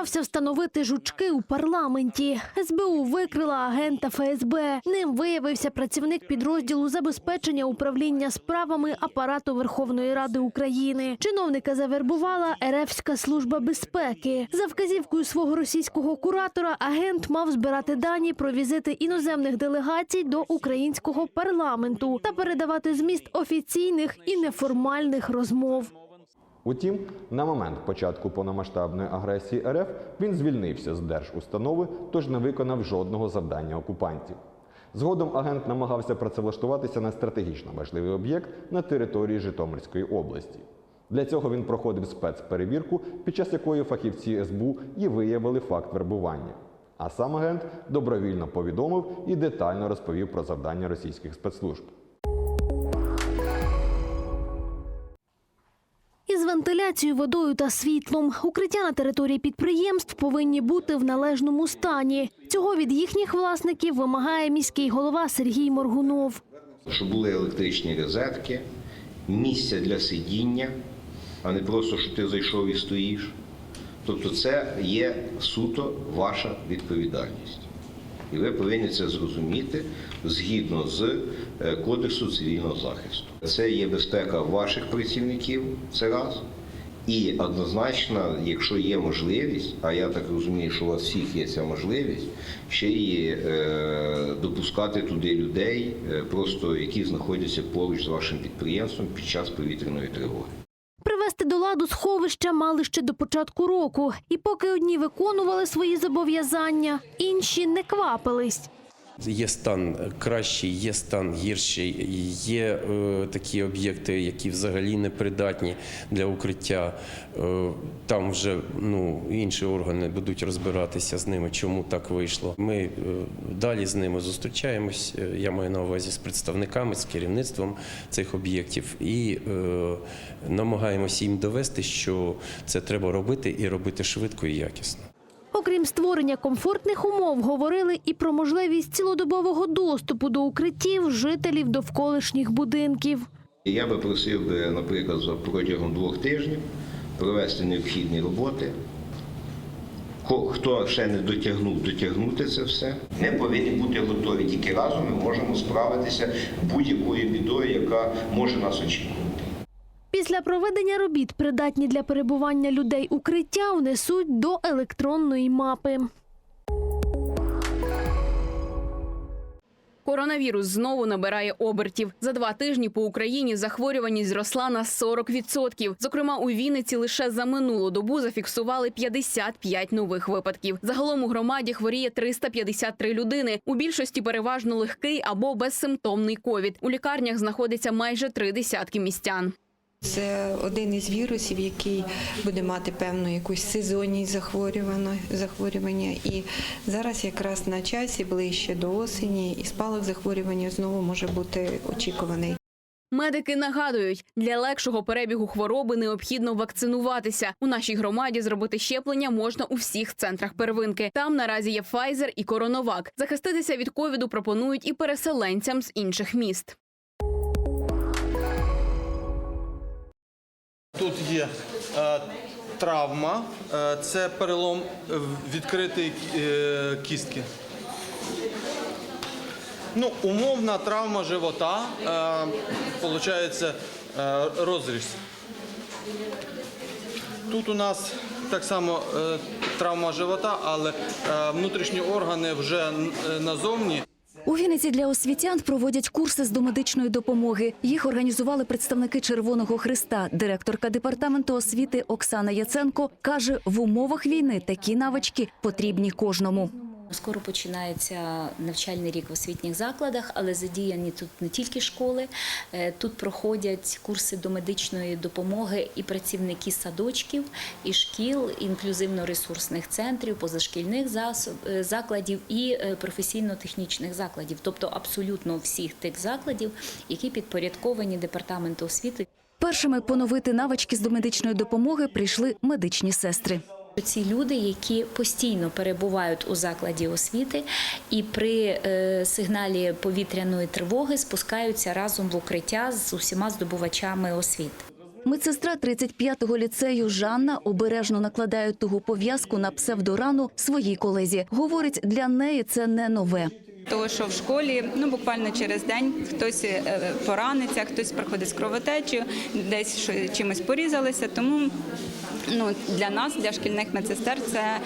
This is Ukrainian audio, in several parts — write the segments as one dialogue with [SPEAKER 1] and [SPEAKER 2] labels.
[SPEAKER 1] збирався встановити жучки у парламенті. СБУ викрила агента ФСБ. Ним виявився працівник підрозділу забезпечення управління справами апарату Верховної Ради України. Чиновника завербувала РФська служба безпеки. За вказівкою свого російського куратора агент мав збирати дані про візити іноземних делегацій до українського парламенту та передавати зміст офіційних і неформальних розмов.
[SPEAKER 2] Утім, на момент початку повномасштабної агресії РФ він звільнився з держустанови, тож не виконав жодного завдання окупантів. Згодом агент намагався працевлаштуватися на стратегічно важливий об'єкт на території Житомирської області. Для цього він проходив спецперевірку, під час якої фахівці СБУ і виявили факт вербування. А сам агент добровільно повідомив і детально розповів про завдання російських спецслужб.
[SPEAKER 1] Вентиляцією, водою та світлом укриття на території підприємств повинні бути в належному стані. Цього від їхніх власників вимагає міський голова Сергій Моргунов.
[SPEAKER 3] щоб були електричні розетки, місця для сидіння, а не просто, що ти зайшов і стоїш. Тобто це є суто ваша відповідальність. І ви повинні це зрозуміти згідно з е, Кодексу цивільного захисту. Це є безпека ваших працівників, це раз. І однозначно, якщо є можливість, а я так розумію, що у вас всіх є ця можливість, ще й е, допускати туди людей, е, просто які знаходяться поруч з вашим підприємством під час повітряної тривоги.
[SPEAKER 1] Привести до ладу сховища мали ще до початку року. І поки одні виконували свої зобов'язання, інші не квапились.
[SPEAKER 4] Є стан кращий, є стан гірший, є е, такі об'єкти, які взагалі не придатні для укриття. Е, там вже ну, інші органи будуть розбиратися з ними, чому так вийшло. Ми е, далі з ними зустрічаємось. е, Я маю на увазі з представниками, з керівництвом цих об'єктів і е, намагаємося їм довести, що це треба робити і робити швидко і якісно.
[SPEAKER 1] Окрім створення комфортних умов, говорили і про можливість цілодобового доступу до укриттів жителів довколишніх будинків.
[SPEAKER 3] Я би просив, наприклад, за протягом двох тижнів провести необхідні роботи. Хто ще не дотягнув, дотягнути це все. Ми повинні бути готові. Тільки разом ми можемо справитися будь-якою бідою, яка може нас очікувати.
[SPEAKER 1] Після проведення робіт, придатні для перебування людей укриття, внесуть до електронної мапи.
[SPEAKER 5] Коронавірус знову набирає обертів. За два тижні по Україні захворюваність зросла на 40%. Зокрема, у Вінниці лише за минулу добу зафіксували 55 нових випадків. Загалом у громаді хворіє 353 людини. У більшості переважно легкий або безсимптомний ковід. У лікарнях знаходиться майже три десятки містян.
[SPEAKER 6] Це один із вірусів, який буде мати певну якусь сезонність захворювання. І зараз якраз на часі ближче до осені і спалах захворювання знову може бути очікуваний.
[SPEAKER 5] Медики нагадують, для легшого перебігу хвороби необхідно вакцинуватися. У нашій громаді зробити щеплення можна у всіх центрах первинки. Там наразі є Pfizer і Коронавак. Захиститися від ковіду пропонують і переселенцям з інших міст.
[SPEAKER 7] Тут є е, травма, е, це перелом е, відкритої е, кістки. Ну, умовна травма живота, е, виходить е, розріз. Тут у нас так само е, травма живота, але е, внутрішні органи вже е, назовні.
[SPEAKER 8] У Вінниці для освітян проводять курси з домедичної допомоги. Їх організували представники Червоного Христа. Директорка департаменту освіти Оксана Яценко каже, в умовах війни такі навички потрібні кожному.
[SPEAKER 9] Скоро починається навчальний рік в освітніх закладах, але задіяні тут не тільки школи. Е, Тут проходять курси до медичної допомоги і працівники садочків, і шкіл, інклюзивно-ресурсних центрів, позашкільних е, закладів і е, професійно-технічних закладів, тобто абсолютно всіх тих закладів, які підпорядковані департаменту освіти.
[SPEAKER 8] Першими поновити навички з домедичної допомоги прийшли медичні сестри.
[SPEAKER 9] Ці люди, які постійно перебувають у закладі освіти і при е, сигналі повітряної тривоги спускаються разом в укриття з усіма здобувачами освіти.
[SPEAKER 8] Медсестра 35-го ліцею Жанна обережно накладає тугу пов'язку на псевдорану своїй колезі. Говорить, для неї це не нове.
[SPEAKER 10] Тому що в школі ну буквально через день хтось е, пораниться, хтось приходить з кровотечею, десь чимось порізалися. Тому ну для нас, для шкільних медсестер, це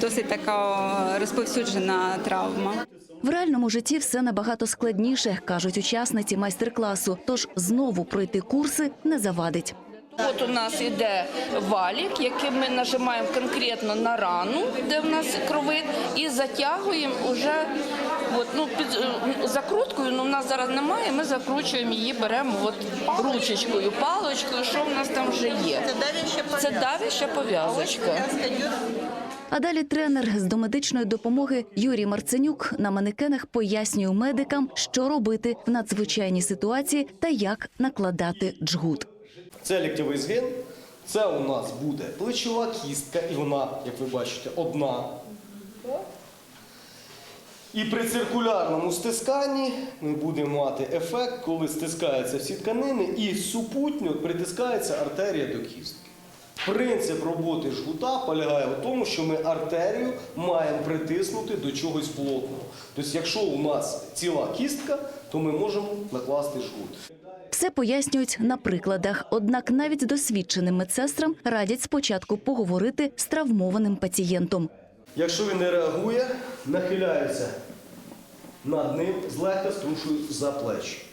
[SPEAKER 10] досить така розповсюджена травма.
[SPEAKER 8] В реальному житті все набагато складніше, кажуть учасниці майстер-класу. Тож знову пройти курси не завадить.
[SPEAKER 11] От у нас іде валік, яким ми нажимаємо конкретно на рану, де в нас кровить, і затягуємо уже от, ну, під е, закруткою. Ну в нас зараз немає. Ми закручуємо її, беремо от ручечкою, паличкою. Що в нас там вже є? Це давяща пов'язочка.
[SPEAKER 8] А далі тренер з домедичної допомоги Юрій Марценюк на манекенах пояснює медикам, що робити в надзвичайній ситуації та як накладати джгут.
[SPEAKER 12] Це ліктєвий згин. Це у нас буде плечова кістка, і вона, як ви бачите, одна. І при циркулярному стисканні ми будемо мати ефект, коли стискаються всі тканини і супутньо притискається артерія до кістки. Принцип роботи жгута полягає в тому, що ми артерію маємо притиснути до чогось плотного. Тобто, якщо у нас ціла кістка, то ми можемо накласти жгут.
[SPEAKER 8] Все пояснюють на прикладах. Однак навіть досвідченим медсестрам радять спочатку поговорити з травмованим пацієнтом.
[SPEAKER 12] Якщо він не реагує, нахиляються над ним, злегка струшують за плечі.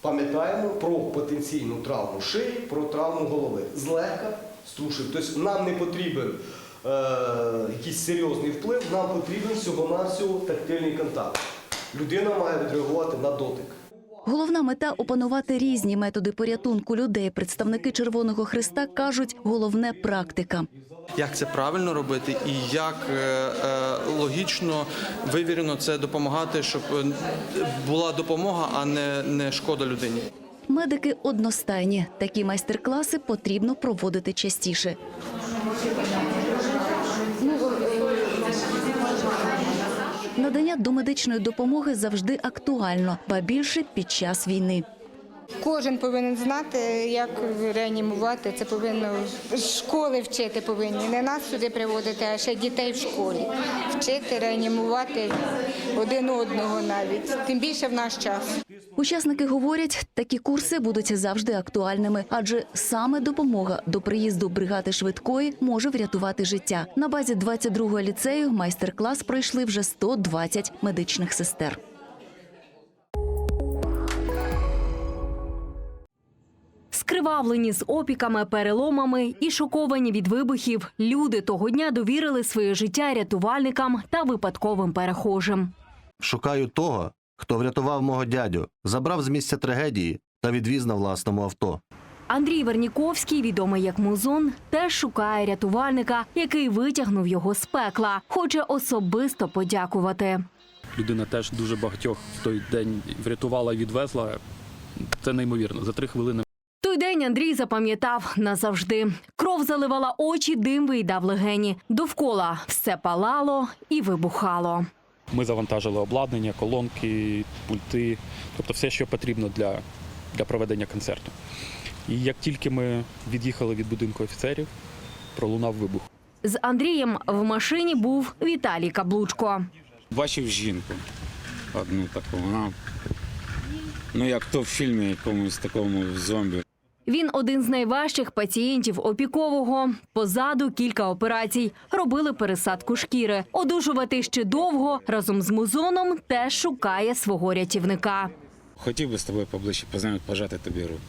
[SPEAKER 12] Пам'ятаємо про потенційну травму шиї, про травму голови. Злегка струшують. Тобто нам не потрібен е, якийсь серйозний вплив, нам потрібен всього-навсього тактильний контакт. Людина має відреагувати на дотик.
[SPEAKER 8] Головна мета опанувати різні методи порятунку людей. Представники Червоного Христа кажуть, головне практика.
[SPEAKER 13] Як це правильно робити і як е, е, логічно, вивірено це допомагати, щоб е, була допомога, а не, не шкода людині.
[SPEAKER 8] Медики одностайні. Такі майстер-класи потрібно проводити частіше. Надання домедичної допомоги завжди актуально, ба більше під час війни.
[SPEAKER 6] Кожен повинен знати, як реанімувати. Це повинно школи вчити повинні. Не нас сюди приводити, а ще дітей в школі. Вчити, реанімувати один одного навіть. Тим більше в наш час.
[SPEAKER 8] Учасники говорять, такі курси будуть завжди актуальними, адже саме допомога до приїзду бригади швидкої може врятувати життя. На базі 22-го ліцею майстер-клас пройшли вже 120 медичних сестер.
[SPEAKER 14] Скривавлені з опіками, переломами і шоковані від вибухів, люди того дня довірили своє життя рятувальникам та випадковим перехожим.
[SPEAKER 2] Шукаю того, хто врятував мого дядю, забрав з місця трагедії та відвіз на власному авто.
[SPEAKER 14] Андрій Верніковський, відомий як Музон, теж шукає рятувальника, який витягнув його з пекла. Хоче особисто подякувати.
[SPEAKER 15] Людина теж дуже багатьох в той день врятувала і відвезла. Це неймовірно. За три хвилини
[SPEAKER 14] Той день Андрій запам'ятав назавжди. Кров заливала очі, дим виїдав легені. Довкола все палало і вибухало.
[SPEAKER 15] Ми завантажили обладнання, колонки, пульти, тобто все, що потрібно для, для проведення концерту. І як тільки ми від'їхали від будинку офіцерів, пролунав вибух.
[SPEAKER 14] З Андрієм в машині був Віталій Каблучко.
[SPEAKER 16] Бачив жінку одну таку. Вона, ну як то в фільмі якомусь такому зомбі.
[SPEAKER 14] Він один з найважчих пацієнтів опікового. Позаду кілька операцій. Робили пересадку шкіри. Одужувати ще довго разом з музоном теж шукає свого рятівника.
[SPEAKER 16] Хотів би з тобою поближче познайомити, пожати тобі руку.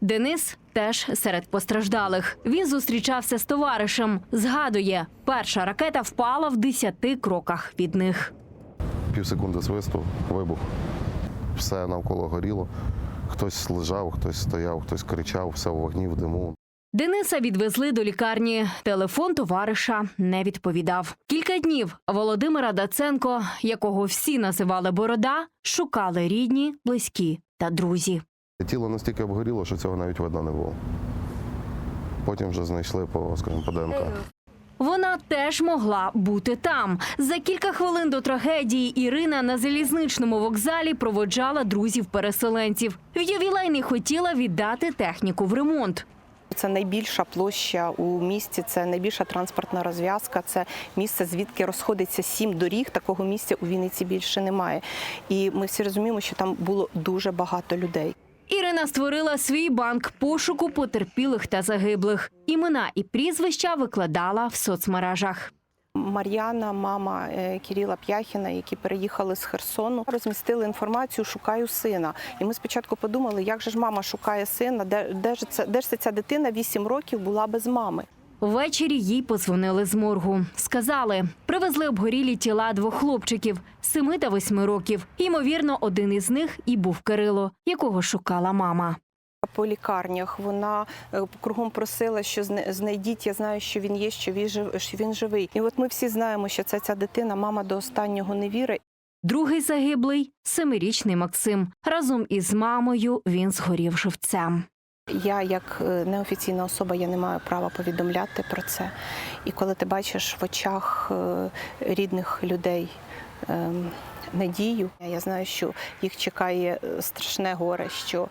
[SPEAKER 14] Денис теж серед постраждалих. Він зустрічався з товаришем. Згадує, перша ракета впала в 10 кроках від них.
[SPEAKER 7] Пів секунди свисту, вибух. Все навколо горіло. Хтось лежав, хтось стояв, хтось кричав, все в вогні, в диму.
[SPEAKER 14] Дениса відвезли до лікарні. Телефон товариша не відповідав. Кілька днів Володимира Даценко, якого всі називали Борода, шукали рідні, близькі та друзі.
[SPEAKER 7] Тіло настільки обгоріло, що цього навіть видно не було. Потім вже знайшли по, скажімо, по ДНК.
[SPEAKER 14] Вона теж могла бути там. За кілька хвилин до трагедії Ірина на залізничному вокзалі проводжала друзів-переселенців. В ювілейний хотіла віддати техніку в ремонт.
[SPEAKER 17] Це найбільша площа у місті, це найбільша транспортна розв'язка. Це місце, звідки розходиться сім доріг. Такого місця у Вінниці більше немає. І ми всі розуміємо, що там було дуже багато людей.
[SPEAKER 14] Ірина створила свій банк пошуку потерпілих та загиблих. Імена і прізвища викладала в соцмережах.
[SPEAKER 17] Мар'яна, мама Кирила Кіріла П'яхіна, які переїхали з Херсону, розмістили інформацію Шукаю сина. І ми спочатку подумали, як же ж мама шукає сина, де, де ж це де ж ця дитина 8 років була без мами.
[SPEAKER 14] Ввечері їй подзвонили з моргу. Сказали, привезли обгорілі тіла двох хлопчиків семи та восьми років. Ймовірно, один із них і був Кирило, якого шукала мама.
[SPEAKER 17] По лікарнях вона е, кругом просила, що знайдіть. Я знаю, що він є, що він що він живий. І от ми всі знаємо, що це ця дитина, мама до останнього не вірить.
[SPEAKER 14] Другий загиблий семирічний Максим. Разом із мамою він згорів живцем.
[SPEAKER 17] Я, як е, неофіційна особа, я не маю права повідомляти про це. І коли ти бачиш в очах е, рідних людей ем, надію, я знаю, що їх чекає е, страшне горе, що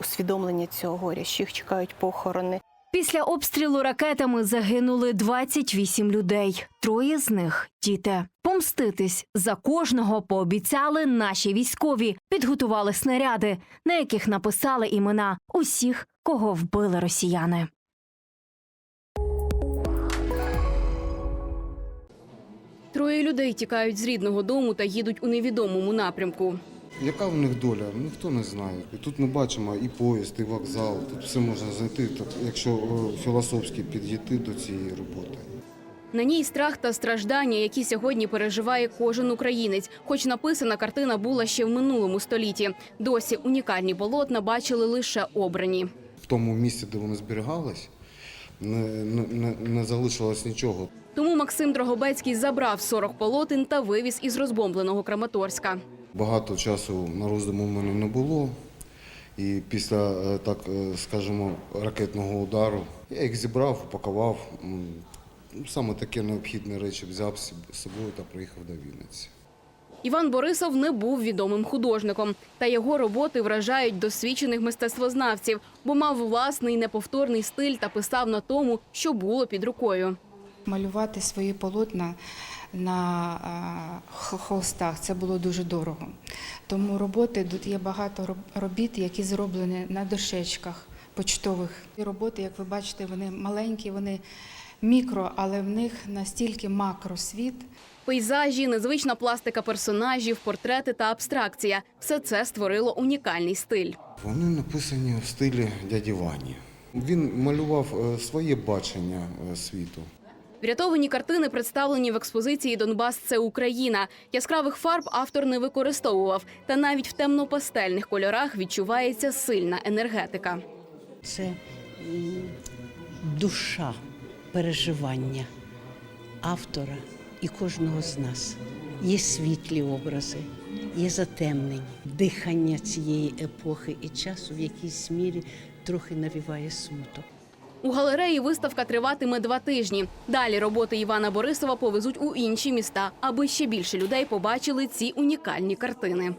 [SPEAKER 17] усвідомлення цього горя, що їх чекають похорони.
[SPEAKER 14] Після обстрілу ракетами загинули 28 людей. Троє з них діти. Помститись за кожного пообіцяли наші військові. Підготували снаряди, на яких написали імена усіх, кого вбили росіяни.
[SPEAKER 5] Троє людей тікають з рідного дому та їдуть у невідомому напрямку.
[SPEAKER 18] Яка в них доля? Ніхто не знає. І тут ми бачимо і поїзд, і вокзал. Тут все можна знайти, так, якщо е, філософськи підійти до цієї роботи.
[SPEAKER 5] На ній страх та страждання, які сьогодні переживає кожен українець. Хоч написана картина була ще в минулому столітті. Досі унікальні полотна бачили лише обрані.
[SPEAKER 18] В тому місці, де вони зберігались, не, не, не, не залишилось нічого.
[SPEAKER 5] Тому Максим Дрогобецький забрав 40 полотен та вивіз із розбомбленого Краматорська.
[SPEAKER 18] Багато часу на роздуму в мене не було. І після, е, так е, скажімо, ракетного удару я їх зібрав, упакував. Саме таке необхідні речі взяв з собою та приїхав до Вінниці.
[SPEAKER 5] Іван Борисов не був відомим художником, та його роботи вражають досвідчених мистецтвознавців, бо мав власний неповторний стиль та писав на тому, що було під рукою.
[SPEAKER 19] Малювати свої полотна на холстах це було дуже дорого. Тому роботи тут є багато роб- робіт, які зроблені на дощечках почтових. І роботи, як ви бачите, вони маленькі, вони мікро, але в них настільки макросвіт.
[SPEAKER 5] Пейзажі, незвична пластика персонажів, портрети та абстракція все це створило унікальний стиль.
[SPEAKER 18] Вони написані в стилі дяді Вані. Він малював е, своє бачення е, світу.
[SPEAKER 5] Врятовані картини представлені в експозиції Донбас це Україна. Яскравих фарб автор не використовував, та навіть в темно-пастельних кольорах відчувається сильна енергетика.
[SPEAKER 20] Це душа переживання автора і кожного з нас. Є світлі образи, є затемнені, дихання цієї епохи і часу в якійсь мірі трохи навіває смуток.
[SPEAKER 5] У галереї виставка триватиме два тижні. Далі роботи Івана Борисова повезуть у інші міста, аби ще більше людей побачили ці унікальні картини.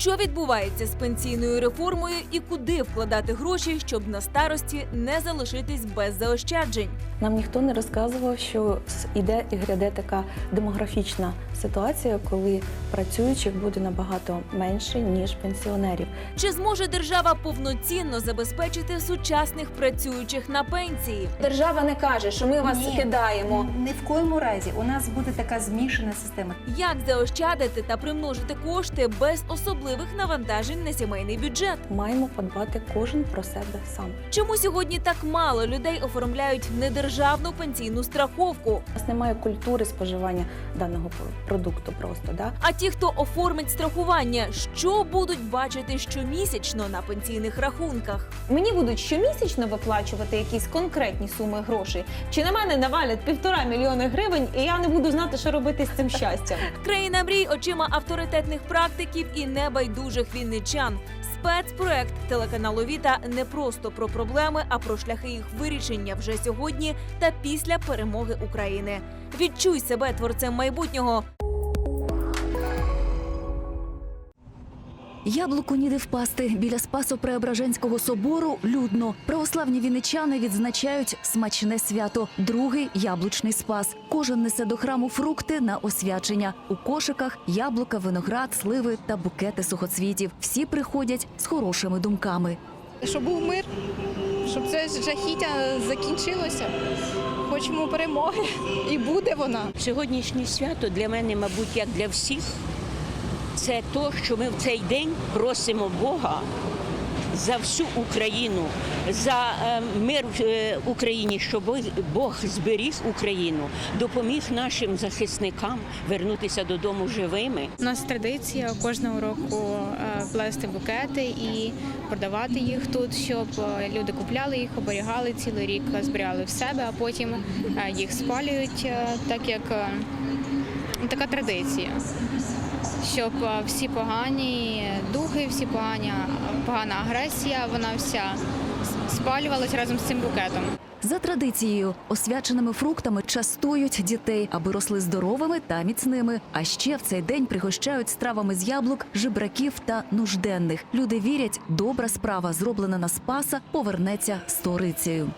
[SPEAKER 21] Що відбувається з пенсійною реформою і куди вкладати гроші, щоб на старості не залишитись без заощаджень?
[SPEAKER 22] Нам ніхто не розказував, що іде і гряде така демографічна ситуація, коли працюючих буде набагато менше ніж пенсіонерів.
[SPEAKER 21] Чи зможе держава повноцінно забезпечити сучасних працюючих на пенсії?
[SPEAKER 23] Держава не каже, що ми вас
[SPEAKER 21] Ні.
[SPEAKER 23] кидаємо. Ні в коєму разі. У нас буде така змішана система.
[SPEAKER 21] Як заощадити та примножити кошти без особливих навантажень на сімейний бюджет?
[SPEAKER 22] Маємо подбати кожен про себе сам.
[SPEAKER 21] Чому сьогодні так мало людей оформляють недержавну пенсійну страховку?
[SPEAKER 22] У нас немає культури споживання даного продукту просто. Да?
[SPEAKER 21] А ті, хто оформить страхування, що будуть бачити щомісячно на пенсійних рахунках?
[SPEAKER 23] Мені будуть щомісячно виплачувати якісь конкретні суми грошей. Чи на мене навалять півтора мільйони гривень, і я не буду знати, що робити з цим щастям.
[SPEAKER 21] Країна мрій очима авторитетних практиків і небайдужих вінничан. Спецпроект телеканалу Віта не просто про проблеми, а про шляхи їх вирішення вже сьогодні та після перемоги України. Відчуй себе творцем майбутнього.
[SPEAKER 8] Яблуку ніде впасти біля Спасо-Преображенського собору людно. Православні вінничани відзначають смачне свято. Другий яблучний спас. Кожен несе до храму фрукти на освячення. У кошиках яблука, виноград, сливи та букети сухоцвітів. Всі приходять з хорошими думками.
[SPEAKER 24] Щоб був мир, щоб це жахіття закінчилося. Хочемо перемоги, і буде вона.
[SPEAKER 25] Сьогоднішнє свято для мене, мабуть, як для всіх, це то, що ми в цей день просимо Бога за всю Україну, за е, мир в е, Україні, щоб Бог зберіг Україну, допоміг нашим захисникам вернутися додому живими.
[SPEAKER 26] У нас традиція кожного року е, плести букети і продавати їх тут, щоб е, люди купляли їх, оберігали цілий рік, зберігали в себе, а потім їх спалюють, так як така традиція. Щоб е, всі погані духи, всі погані, погана агресія, вона вся спалювалась разом з цим букетом.
[SPEAKER 8] За традицією, освяченими фруктами частують дітей, аби росли здоровими та міцними. А ще в цей день пригощають стравами з яблук, жебраків та нужденних. Люди вірять, добра справа, зроблена на спаса, повернеться сторицею.